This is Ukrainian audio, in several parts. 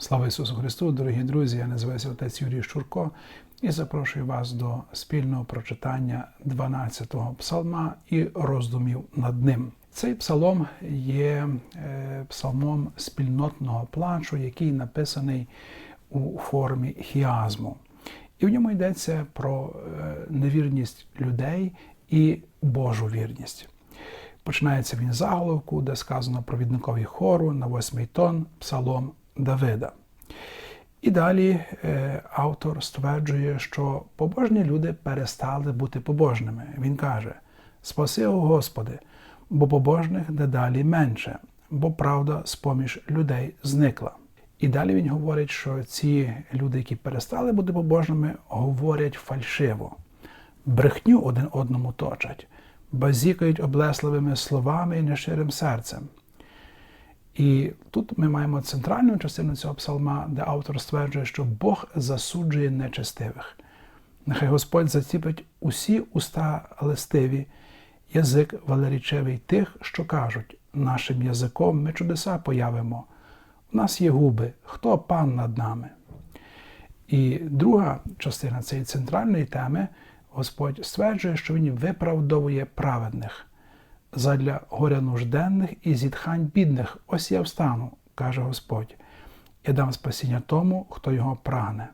Слава Ісусу Христу, дорогі друзі! Я називаюся отець Юрій Щурко і запрошую вас до спільного прочитання 12-го псалма і роздумів над ним. Цей псалом є е, псалмом спільнотного плачу, який написаний у формі хіазму. І в ньому йдеться про е, невірність людей і Божу вірність. Починається він заголовку, де сказано про відникові хору на восьмий тон псалом Давида. І далі е, автор стверджує, що побожні люди перестали бути побожними. Він каже: Спаси, Господи, бо побожних дедалі менше, бо правда з-поміж людей зникла. І далі він говорить, що ці люди, які перестали бути побожними, говорять фальшиво, брехню один одному точать, базікають облесливими словами і нещирим серцем. І тут ми маємо центральну частину цього псалма, де автор стверджує, що Бог засуджує нечестивих. Нехай Господь заціпить усі уста листиві, язик велерічевий тих, що кажуть, нашим язиком ми чудеса появимо. У нас є губи, хто пан над нами? І друга частина цієї центральної теми Господь стверджує, що Він виправдовує праведних задля горя нужденних і зітхань бідних. Ось я встану, каже Господь, і дам спасіння тому, хто його прагне.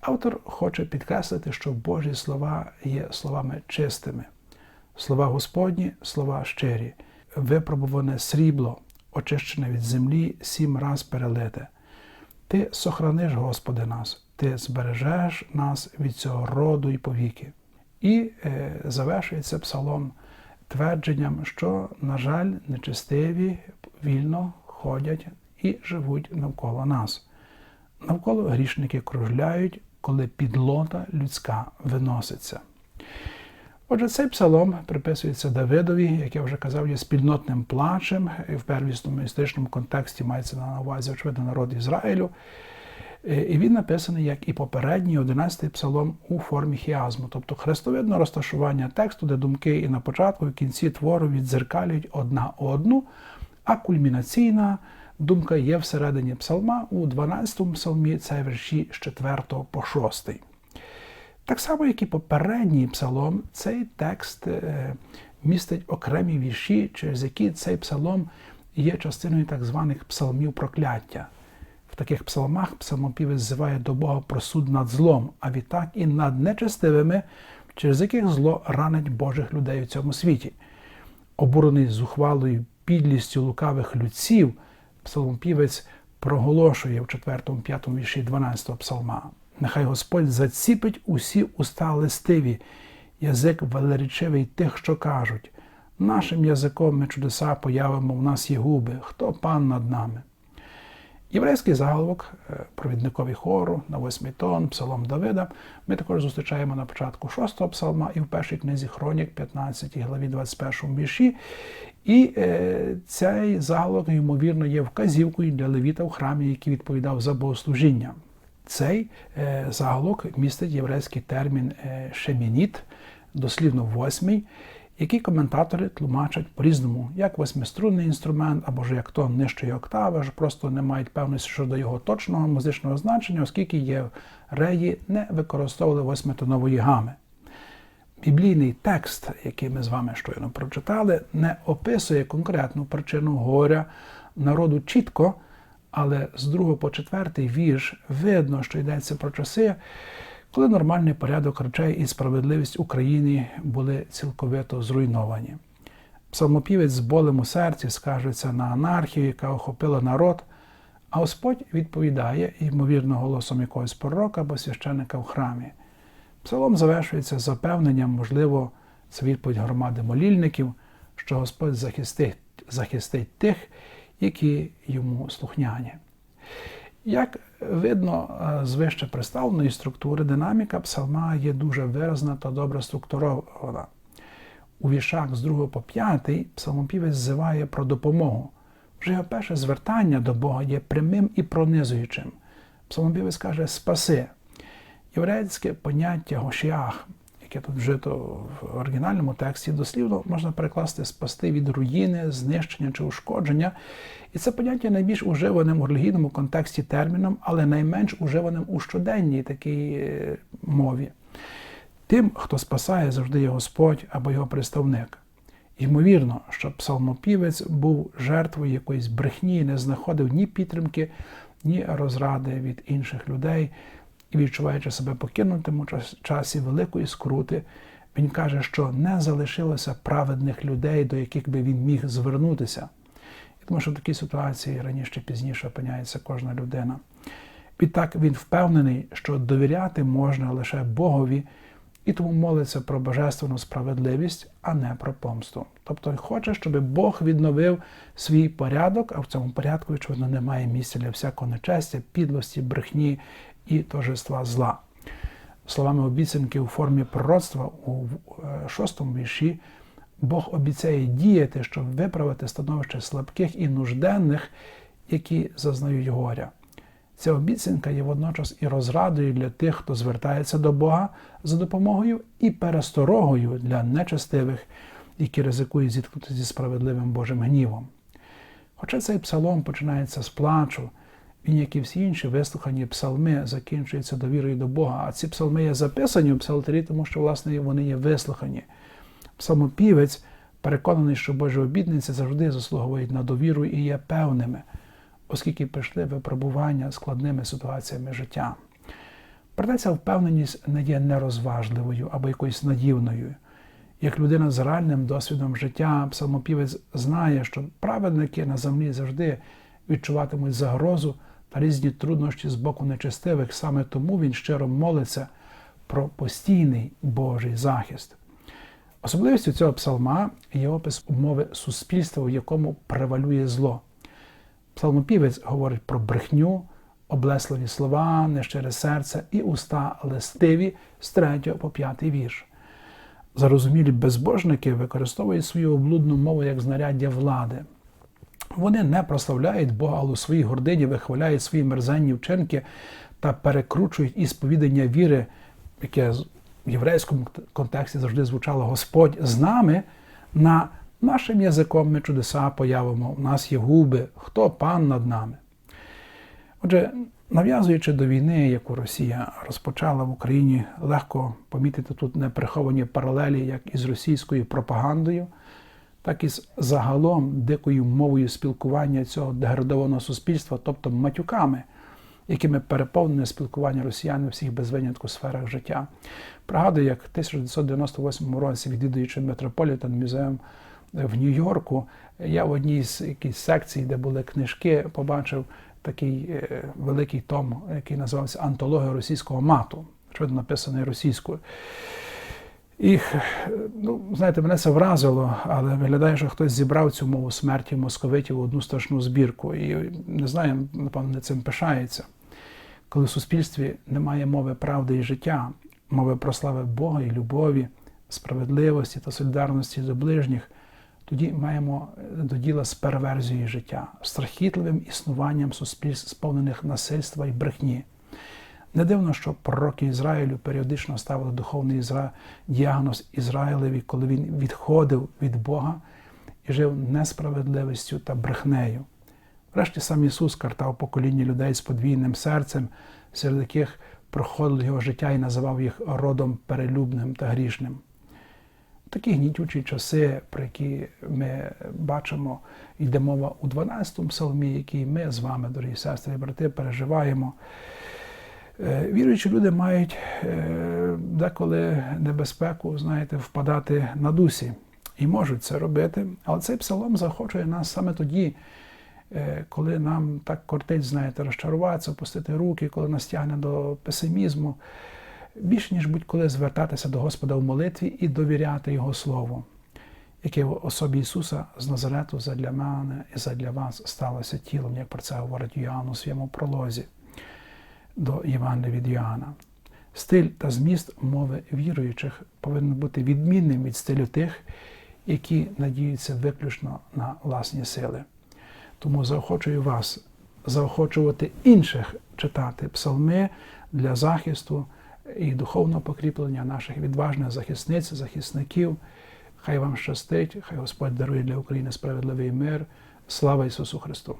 Автор хоче підкреслити, що Божі слова є словами чистими. Слова Господні, слова щирі, випробуване срібло, очищене від землі, сім раз перелите. Ти сохраниш, Господи, нас, Ти збережеш нас від цього роду і повіки. І е, завершується псалом твердженням, що, на жаль, нечестиві вільно ходять і живуть навколо нас. Навколо грішники кружляють, коли підлота людська виноситься. Отже, цей псалом приписується Давидові, як я вже казав, є спільнотним плачем, і в первісному історичному контексті мається на увазі, очевидно, народ Ізраїлю. І він написаний, як і попередній 11-й псалом у формі хіазму, тобто хрестовидне розташування тексту, де думки і на початку, і в кінці твору відзеркалюють одна одну, а кульмінаційна думка є всередині псалма у 12-му псалмі, це вірші з 4 по 6. Так само, як і попередній псалом, цей текст е, містить окремі вірші, через які цей псалом є частиною так званих псалмів прокляття. Таких псалмах псалмопівець ззиває до Бога про суд над злом, а відтак і над нечестивими, через яких зло ранить Божих людей у цьому світі. Обурений зухвалою підлістю лукавих людців, псалмопівець проголошує в 4-5 вірші 12 псалма. Нехай Господь заціпить усі уста листиві, язик велеречивий тих, що кажуть. Нашим язиком ми чудеса появимо, в нас є губи, хто пан над нами. Єврейський заголовок провідникові хору на восьмий тон, псалом Давида. Ми також зустрічаємо на початку шостого псалма і в першій книзі Хронік, 15 главі 21 вірші. І е, цей заголовок, ймовірно, є вказівкою для левіта в храмі, який відповідав за богослужіння. Цей е, заголовок містить єврейський термін е, шемініт, дослівно восьмий, який коментатори тлумачать по-різному, як восьмиструнний інструмент, або ж як тон нижчої октави, ж просто не мають певності щодо його точного музичного значення, оскільки євреї не використовували восьмитонової гами. Біблійний текст, який ми з вами щойно прочитали, не описує конкретну причину горя народу чітко, але з 2 по 4 вірш видно, що йдеться про часи, коли нормальний порядок речей і справедливість України були цілковито зруйновані. Псалмопівець з болем у серці скажеться на анархію, яка охопила народ, а Господь відповідає, ймовірно, голосом якогось пророка або священника в храмі. Псалом завершується запевненням, можливо, це відповідь громади молільників, що Господь захистить, захистить тих, які йому слухняні. Як видно з вище представленої структури, динаміка псалма є дуже виразна та добре структурована. У віршах з 2 по 5 псалмопівець ззиває про допомогу. Вже його перше звертання до Бога є прямим і пронизуючим. Псалмопівець каже Спаси. Єврейське поняття гошіах, яке тут вжито в оригінальному тексті, дослівно можна перекласти спасти від руїни, знищення чи ушкодження. І це поняття найбільш уживаним у релігійному контексті терміном, але найменш уживаним у щоденній такій е, мові. Тим, хто спасає, завжди є Господь або його представник. Ймовірно, що псалмопівець був жертвою якоїсь брехні і не знаходив ні підтримки, ні розради від інших людей і, відчуваючи себе покинутим у часі великої скрути, він каже, що не залишилося праведних людей, до яких би він міг звернутися. І тому що в такій ситуації раніше чи пізніше опиняється кожна людина. Відтак він впевнений, що довіряти можна лише Богові і тому молиться про божественну справедливість, а не про помсту. Тобто хоче, щоб Бог відновив свій порядок, а в цьому порядку, очевидно, немає місця для всякого нечестя, підлості, брехні і торжества зла. Словами обіцянки у формі пророцтва у е, шостому вірші, Бог обіцяє діяти, щоб виправити становище слабких і нужденних, які зазнають горя. Ця обіцянка є водночас і розрадою для тих, хто звертається до Бога за допомогою, і пересторогою для нечестивих, які ризикують зіткнутися зі справедливим Божим гнівом. Хоча цей псалом починається з плачу, він, як і всі інші вислухані псалми, закінчується довірою до Бога. А ці псалми є записані у псалтері, тому що, власне, вони є вислухані. Псалмопівець переконаний, що Божі обідниці завжди заслуговують на довіру і є певними оскільки прийшли випробування складними ситуаціями життя. Проте ця впевненість не є нерозважливою або якоюсь надівною. Як людина з реальним досвідом життя, псалмопівець знає, що праведники на землі завжди відчуватимуть загрозу та різні труднощі з боку нечестивих, саме тому він щиро молиться про постійний Божий захист. Особливістю цього псалма є опис умови суспільства, в якому превалює зло. Псалмопівець говорить про брехню, облесливі слова, нещире серце і уста листиві з 3 по 5 вірш. Зарозумілі безбожники використовують свою облудну мову як знаряддя влади. Вони не прославляють Бога, але у своїй гордині вихваляють свої мерзенні вчинки та перекручують ісповідання віри, яке в єврейському контексті завжди звучало Господь з нами на Нашим язиком ми чудеса появимо, у нас є губи, хто пан над нами. Отже, нав'язуючи до війни, яку Росія розпочала в Україні, легко помітити тут неприховані паралелі як із російською пропагандою, так і з загалом дикою мовою спілкування цього деградованого суспільства, тобто матюками, якими переповнене спілкування росіян у всіх без винятку сферах життя. Пригадую, як в 1998 році, відвідуючи Метрополітен музеєм в Нью-Йорку. Я в одній з якісь секцій, де були книжки, побачив такий е, великий том, який називався Антологія російського мату, очевидно, написаний російською. І, ну, знаєте, мене це вразило, але виглядає, що хтось зібрав цю мову смерті московитів в одну страшну збірку. І не знаю, напевно, цим пишається. Коли в суспільстві немає мови правди і життя, мови про слави Бога і любові, справедливості та солідарності до ближніх, тоді маємо е, до діла з перверзією життя, страхітливим існуванням суспільств, сповнених насильства і брехні. Не дивно, що пророки Ізраїлю періодично ставили духовний ізра... діагноз Ізраїлеві, коли він відходив від Бога і жив несправедливістю та брехнею. Врешті сам Ісус картав покоління людей з подвійним серцем, серед яких проходило його життя і називав їх родом перелюбним та грішним такі гнітючі часи, про які ми бачимо, йде мова у 12-му псалмі, який ми з вами, дорогі сестри і брати, переживаємо. Е, віруючі люди мають е, деколи небезпеку, знаєте, впадати на дусі і можуть це робити. Але цей псалом захочує нас саме тоді, е, коли нам так кортить, знаєте, розчаруватися, опустити руки, коли нас тягне до песимізму більш ніж будь-коли звертатися до Господа в молитві і довіряти Його Слову, яке в особі Ісуса з Назарету задля мене і задля вас сталося тілом, як про це говорить Йоанн у своєму пролозі до Євангелія від Йоанна. Стиль та зміст мови віруючих повинен бути відмінним від стилю тих, які надіються виключно на власні сили. Тому заохочую вас заохочувати інших читати псалми для захисту і духовного покріплення наших відважних захисниць, захисників. Хай вам щастить, хай Господь дарує для України справедливий мир. Слава Ісусу Христу!